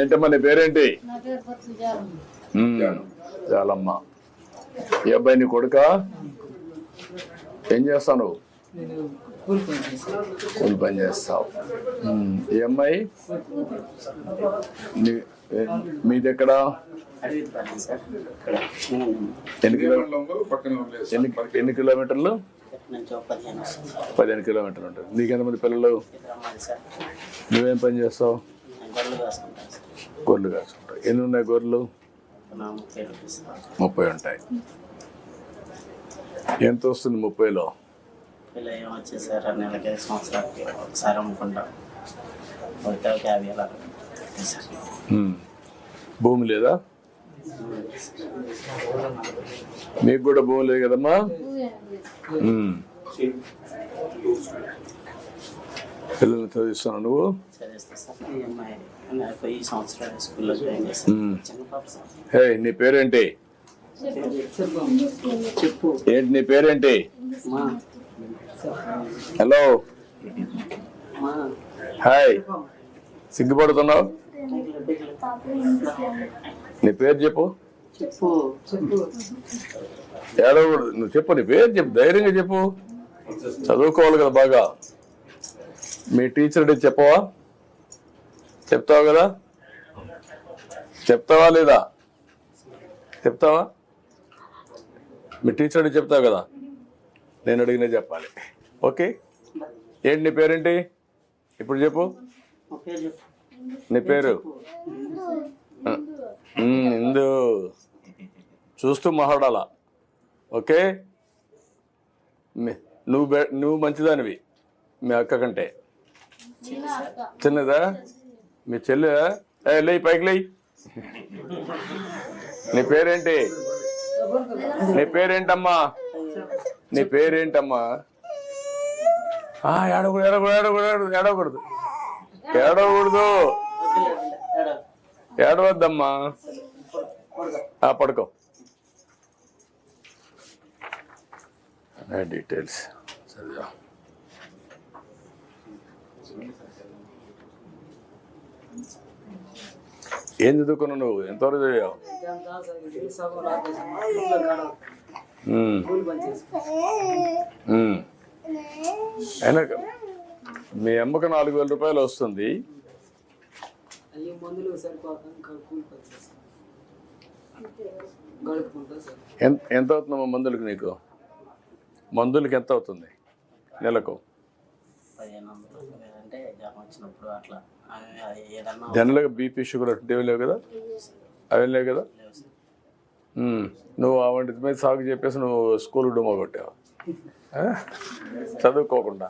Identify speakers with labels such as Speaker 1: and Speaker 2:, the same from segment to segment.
Speaker 1: ఏంటమ్మా నీ పేరేంటి? చాలమ్మా ఈ అబ్బాయి నీ కొడుక? ఏం చేస్తావు నువ్వు
Speaker 2: నేను కూలి పని చేస్తాను.
Speaker 1: కూలి పని చేస్తావు. ఈ అమ్మాయి? మీది ఎక్కడ ఎన్ని కిలో
Speaker 3: పక్కన వదిలేసి
Speaker 1: ఎన్ని ఎన్ని కిలోమీటర్లు?
Speaker 4: పదిహేను
Speaker 1: కిలోమీటర్లు ఉంటుంది. నీకు ఎంతమంది పిల్లలు నువ్వేం పని చేస్తావు? గొర్రెలు కాసుకుంటావు ఎన్ని ఉన్నాయి గొర్రెలు?
Speaker 4: ముప్పై
Speaker 1: ఉంటాయి. ఎంత వస్తుంది ముప్పైలో. భూమి లేదా? మీకు కూడా భూమి లేదు కదమ్మా. పిల్లల్ని చదివిస్తున్నావు నువ్వు? హే నీ పేరేంటి?
Speaker 4: చెప్పు.
Speaker 1: ఏంటి నీ పేరేంటి? హలో హాయ్ సిగ్గుపడుతున్నావు? నీ పేరు చెప్పు.
Speaker 4: చెప్పు
Speaker 2: చెప్పు.
Speaker 1: ఏడవకూడదు. నువ్వు చెప్పు నీ పేరు చెప్పు. ధైర్యంగా చెప్పు. చదువుకోవాలి కదా బాగా. మీ టీచర్ చెప్పవా? చెప్తావు కదా? చెప్తావా లేదా? చెప్తావా? మీ టీచర్ చెప్తావు కదా? నేను అడిగినా చెప్పాలి. ఓకే? ఏంటి నీ పేరేంటి? ఇప్పుడు చెప్పు. నీ పేరు? ఇందు. చూస్తూ మాట్లాడాలా? ఓకే? నువ్వు నువ్వు మంచిదానివి మీ అక్క కంటే. చిన్నదా మీ చెల్లు? ఏ లేయి పైకి లేయి. నీ పేరేంటి? నీ పేరేంటమ్మా? నీ పేరేంటమ్మా? ఏడకూడదు ఏడకూడదు ఏడకూడదు ఏడవకూడదు ఏడవకూడదు ఏడవద్దమ్మా. ఆ, పడుకో. డీటెయిల్స్. చదివా ఏం చదువుకున్నావు నువ్వు? ఎంతవరకు చదివావు? మీ అమ్మకు నాలుగు వేల రూపాయలు వస్తుంది. ఎంత అవుతుందమ్మా మందులకు నీకు? మందులకి ఎంత అవుతుంది? నెలకు?
Speaker 4: లేదంటే జ్వరం వచ్చినప్పుడు అట్లా. ఏదన్నా
Speaker 1: జనరల్గా బీపీ షుగర్ అటువంటివి లేవు కదా? అవి లేవు కదా. నువ్వు ఆ వంటి మీద సాగు చెప్పేసి నువ్వు స్కూల్ డుమా కొట్టావు? చదువుకోకుండా.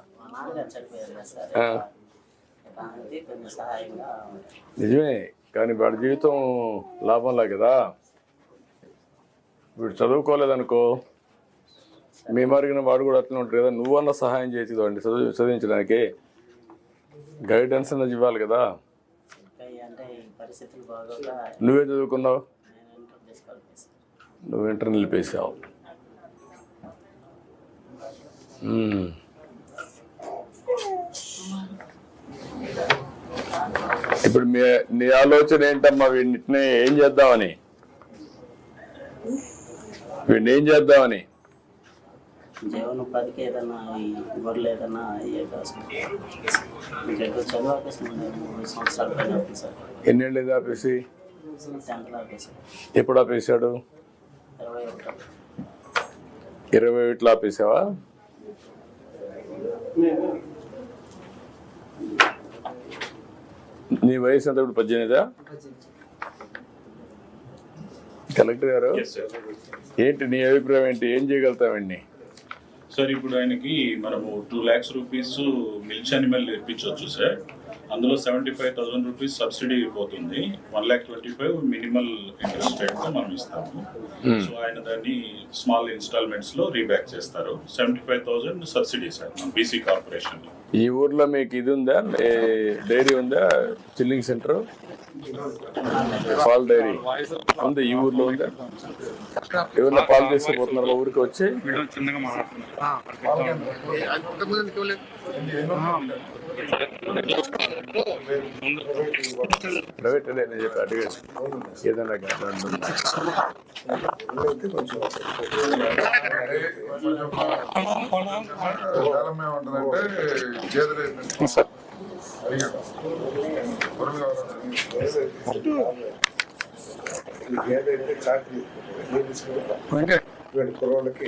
Speaker 1: నిజమే. కానీ వాడి జీవితం లాభంలా కదా? వీడు చదువుకోలేదనుకో మీ మరిగిన వాడు కూడా అట్లా ఉంటాడు కదా? నువ్వన్నా సహాయం చేసేది వాడిని చదువు చదివించడానికి. గైడెన్స్ అనేది ఇవ్వాలి కదా? నువ్వే చదువుకున్నావు? నువ్వు ఇంటర్ నిలిపేసావు ఇప్పుడు మీ నీ ఆలోచన ఏంటమ్మా? వీటిని ఏం చేద్దామని? వీడిని ఏం చేద్దామని?
Speaker 4: జీవనోపాధికి ఏదైనా ఈ గొర్రెలు ఏదైనా అయ్యే కాసుకుంటాం ఇంకా చదువు ఆపేసింది మూడు సంవత్సరాల పైన సార్?
Speaker 1: ఎన్నేళ్ళు ఇది ఆపేసి?
Speaker 4: టెన్త్లో ఆపేసాం
Speaker 1: ఎప్పుడు ఆపేసాడు
Speaker 4: ఇరవై ఒకటో
Speaker 1: ఇరవై ఒకటిలో ఆపేసావా నీ వయసు ఎంత ఇప్పుడు? పద్దెనిమిదా? కలెక్టర్ గారు? ఏంటి నీ అభిప్రాయం ఏంటి? ఏం చేయగలుగుతామండి
Speaker 3: సార్ ఇప్పుడు ఆయనకి మనము two lakhs rupees milch animal ఇప్పించవచ్చు sir. అందులో seventy five thousand rupees subsidy పోతుంది. One lakh twenty five minimal interest rate మనం ఇస్తాము. సో ఆయన దాన్ని స్మాల్ ఇన్స్టాల్మెంట్స్లో రీబ్యాక్ చేస్తారు. Seventy five thousand subsidy sir మన బీసీ కార్పొరేషన్
Speaker 1: ఈ ఊర్లో మీకు ఇది ఉందా? డైరీ ఉందా? Chilling centre? పాల డైరీ ఉంది ఈ ఊర్లో ఉందా ఎవరైనా పాలు తీసుకుపోతున్నారు మా ఊరికి వచ్చి ప్రైవేట్ నేను చెప్పి అడిగాను ఏదైనా గ్యారెంటీ ఉందా?
Speaker 5: ఏదైతే చాకరీ ఇటువంటి కుర్రోళ్ళకి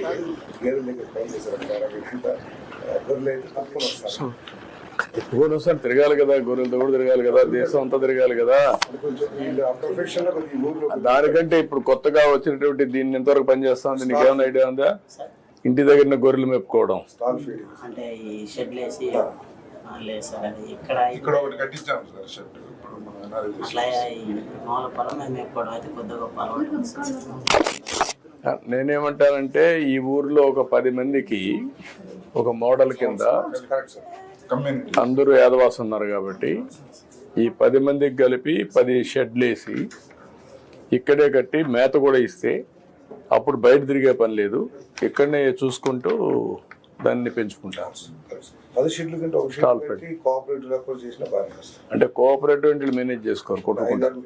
Speaker 5: గేదెల దగ్గర పని చేశారు
Speaker 1: ఊరు వస్తాను తిరగాలి కదా గొర్రెలతో కూడా తిరగాలి కదా దేశం అంతా తిరగాలి కదా. దానికంటే ఇప్పుడు కొత్తగా వచ్చినటువంటి దీన్ని ఎంతవరకు పనిచేస్తుంది? నీకేమైనా ఐడియా ఉందా? ఇంటి దగ్గర గొర్రెలు మెప్పుకోవడం
Speaker 4: లేదు సార్ అది ఇక్కడ
Speaker 6: ఇక్కడ ఒకటి కట్టించాము సార్ షర్ట్ ఇప్పుడు మన అనాలి
Speaker 4: అట్లా ఈ మామూలు పొలం మేము ఎప్పుడు అయితే కొద్దిగా గొప్ప అలవాటు ఉంది సార్.
Speaker 1: నేనేమంటానంటే ఈ ఊర్లో ఒక పది మందికి ఒక మోడల్ కింద అందరూ యాదవాసం ఉన్నారు కాబట్టి ఈ పది మందికి కలిపి పది షెడ్లు వేసి ఇక్కడే కట్టి మేత కూడా ఇస్తే అప్పుడు బయట తిరిగే పని లేదు. ఇక్కడనే చూసుకుంటూ దాన్ని పెంచుకుంటారు.
Speaker 5: పది షీట్ల కంటే ఒక
Speaker 1: Stall
Speaker 5: షీట్ పెట్టి కోఆపరేటివ్ అప్రోచ్ చేసిన బాగా వస్తుంది
Speaker 1: అంటే కోఆపరేటివ్ వీళ్ళు మేనేజ్ చేసుకోరు కొట్టుకుంటారు.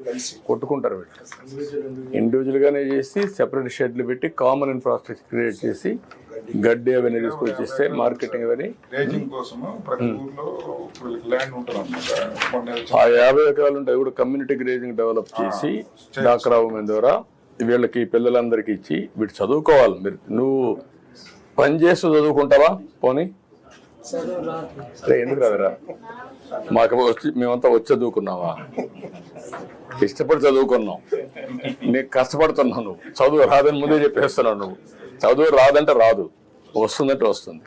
Speaker 1: కొట్టుకుంటారు వీళ్ళు. ఇండివిజువల్ గానే చేసి సెపరేట్ షెడ్లు పెట్టి కామన్ ఇన్ఫ్రాస్ట్రక్చర్ క్రియేట్ చేసి గడ్డి అవన్నీ తీసుకొచ్చి ఇస్తే మార్కెటింగ్ అవన్నీ.
Speaker 6: రేజింగ్ కోసము ప్రతి ఊర్లో వీళ్ళకి ల్యాండ్ ఉంటుంది అనమాట మొన్న
Speaker 1: ఆ యాభై ఎకరాలు ఉంటే అది కూడా కమ్యూనిటీ గ్రేజింగ్ డెవలప్ చేసి డాక్రా ఉమెన్ ద్వారా వీళ్ళకి పిల్లలందరికీ ఇచ్చి వీడు చదువుకోవాలి. మీరు నువ్వు పని చేస్తూ చదువుకుంటావా? పోనీ. ఎందుకు రాదురా? మాకు వచ్చి మేమంతా వచ్చి చదువుకున్నావా? ఇష్టపడి చదువుకున్నాం. నీకు కష్టపడుతున్నావు నువ్వు. చదువు రాదని ముందే చెప్పేస్తున్నావు నువ్వు. చదువు రాదంటే రాదు. వస్తుందంటే వస్తుంది.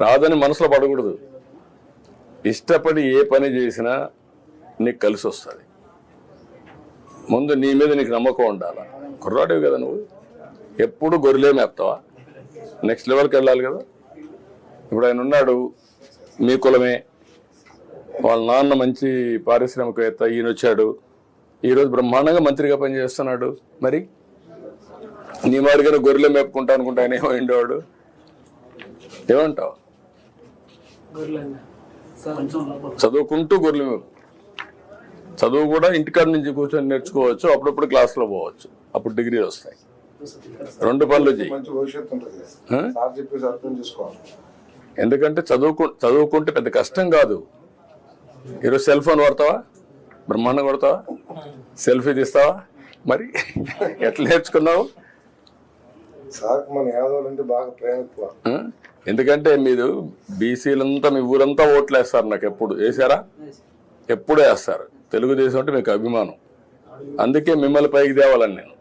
Speaker 1: రాదని మనసులో పడకూడదు. ఇష్టపడి ఏ పని చేసినా నీకు కలిసి వస్తుంది. ముందు నీ మీద నీకు నమ్మకం ఉండాలి? కుర్రాడివి కదా నువ్వు. ఎప్పుడు గొర్రెలే మేపుతావా? నెక్స్ట్ లెవెల్కి వెళ్ళాలి కదా. ఇప్పుడు ఆయన ఉన్నాడు మీ కులమే. వాళ్ళ నాన్న మంచి పారిశ్రామికవేత్త ఈయన వచ్చాడు. ఈరోజు బ్రహ్మాండంగా మంత్రిగా పనిచేస్తున్నాడు. మరి? నీ మాదిరిగా గొర్రెలు మేపుకుంటా అనుకుంటా ఆయన ఏమో ఉండేవాడు? ఏమంటావు? చదువుకుంటూ గొర్రెలు మేపు. చదువు కూడా ఇంటికాడ నుంచి కూర్చొని నేర్చుకోవచ్చు అప్పుడప్పుడు క్లాస్లో పోవచ్చు. అప్పుడు డిగ్రీలు వస్తాయి. రెండు పనులు
Speaker 5: మంచి భవిష్యత్తు ఉంటుంది. అర్థం చేసుకోవాలి.
Speaker 1: ఎందుకంటే చదువుకు చదువుకుంటే పెద్ద కష్టం కాదు. ఈరోజు సెల్ ఫోన్ వాడతావా? బ్రహ్మాండం కొడతావా? సెల్ఫీ తీస్తావా? మరి ఎట్లా నేర్చుకున్నావు? ఎందుకంటే మీరు బీసీలంతా మీ ఊరంతా ఓట్లు వేస్తారు నాకు ఎప్పుడు. వేసారా ఎప్పుడు వేస్తారు. తెలుగుదేశం అంటే మీకు అభిమానం. అందుకే మిమ్మల్ని పైకి తేవాలని నేను.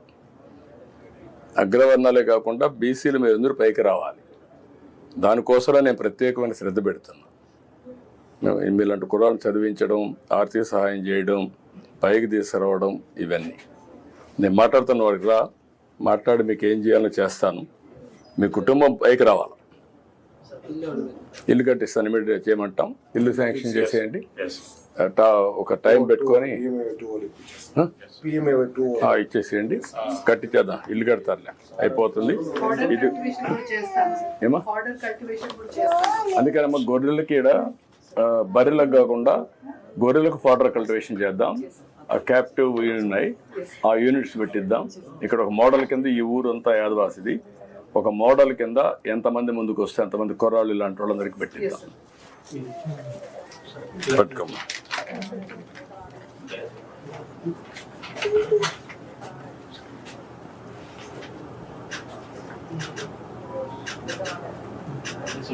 Speaker 1: అగ్రవర్ణాలే కాకుండా బీసీల మీద అందరూ పైకి రావాలి? దానికోసమే నేను ప్రత్యేకమైన శ్రద్ధ పెడుతున్నాను మీలాంటి కురాలు చదివించడం ఆర్థిక సహాయం చేయడం పైకి తీసుకురావడం ఇవన్నీ. నేను మాట్లాడుతున్న వాడికి రా మాట్లాడి మీకు ఏం చేయాలో చేస్తాను. మీ కుటుంబం పైకి రావాలి?
Speaker 2: ఇల్లు
Speaker 1: కట్టిస్తాను ఇమీడియట్ చేయమంటాం. ఇల్లు శాంక్షన్ చేసేయండి. ఒక టైం పెట్టుకొని ఇచ్చేసేయండి. కట్టించేద్దాం ఇల్లు కడతారులే. అయిపోతుంది. ఇది ఏమా? అందుకనమ్మా గొర్రెలకి ఈడ ఆ, బర్రెలకు కాకుండా గొర్రెలకు ఫాడర్ కల్టివేషన్ చేద్దాం. ఆ క్యాప్టివ్ ఉన్నాయి. ఆ యూనిట్స్ పెట్టిద్దాం. ఇక్కడ ఒక మోడల్ కింద ఈ ఊరు అంతా యాదవాసిది. ఒక మోడల్ కింద ఎంతమంది ముందుకు వస్తే ఎంతమంది కుర్రాళ్ళు ఇలాంటి వాళ్ళందరికీ పెట్టిద్దాం. పట్టుకోమ్మా.